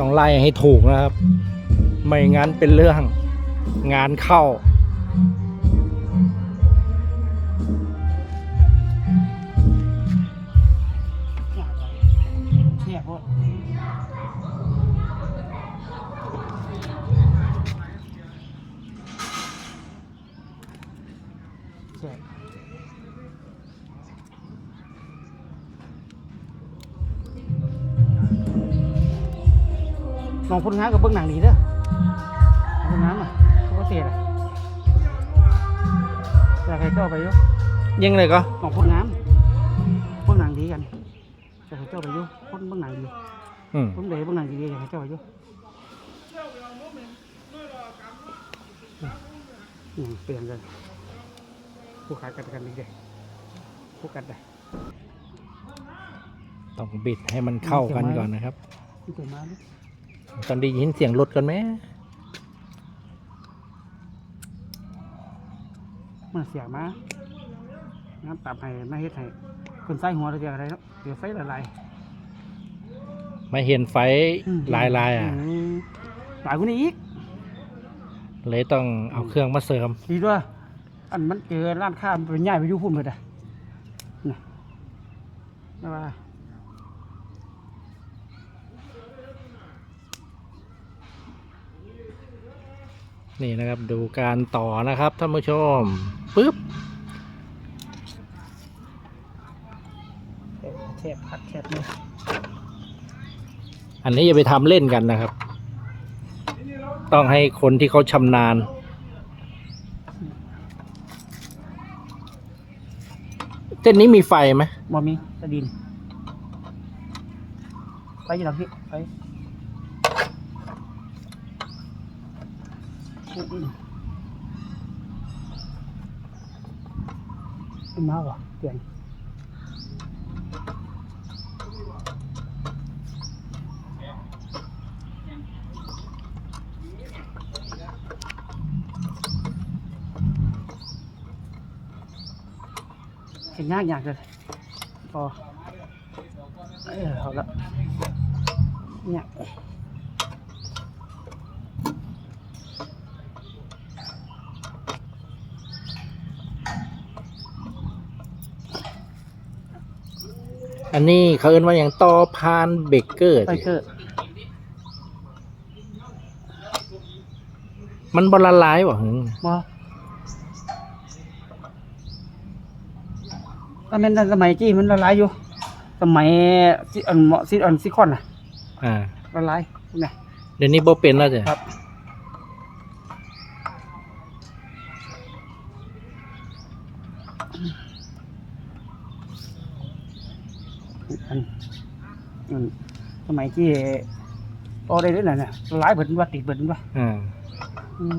ต้องไล่ให้ถูกนะครับ ไม่งั้นเป็นเรื่องงานเข้าเทียบพวกเทียบลองพูดงานกับเบื้องหนังดีเด้อพูดงานอะเขาก็เสียเลยแต่ใครก็เอาไปอยุ่ยิงเลยก็ลองพูดงานเบื้องหนังดีกันแต่ใครก็เอาไปอยุ่คนเบื้องหนังดีอืมผมเลยเบื้องหนังดีๆแต่ใครก็เอาไปอยุ่อืมเปลี่ยนกันผู้ขายกันกันดีเด้ผู้กันได้ต้องบิดให้มันเข้ากันก่อนนะครับ ที่ตัวมาดิ ตอนได้ยินเสียงรถกันไหมมันเสียมาน้ำตับให้ไม่เฮ็ดให้คนใส่หัวเราจะอะไรเนาะเดี๋ยวไฟละลายไม่เห็นไฟลายลายๆอะมหลายกว่านี้อีก เลยต้องเอาเครื่องมาเสริมดีด้วยอันมันเจอร้านค้ามันเป็นใหญ่ไปอยุ่พุ่มเลยอะนี่นะว่า นี่นะครับดูการต่อนะครับท่านผู้ชมปึ๊บแทบพัดแทบเลยอันนี้อย่าไปทำเล่นกันนะครับ ต้องให้คนที่เขาชำนาญเส้นนี้มีไฟไหมบ่มีตะดิน ไปอยู่หลังพี่ ไป ขึ้นมาวะเปลี่ยนเห็นยากยากเลยพ อเออเอาละเนี่ยอันนี้เขาเอิ้นว่าอย่างต่อพานเบเกอร์ไปเกอร์มันบละลายบ่หึบอถ้าเป็นสมัยจี้มันละลายอยู่ สมัยซิอันเหมาะซิอันซิคอนน่ะอ่า ละลายเนี่ยเดี๋ยวนี้บ่เป็นแล้วจ้ะครับ อันอันสมัยที่โตได้ด้วยน่ะเนี่ยละลายเบิดว่าติดเบิดว่าอ่าอืม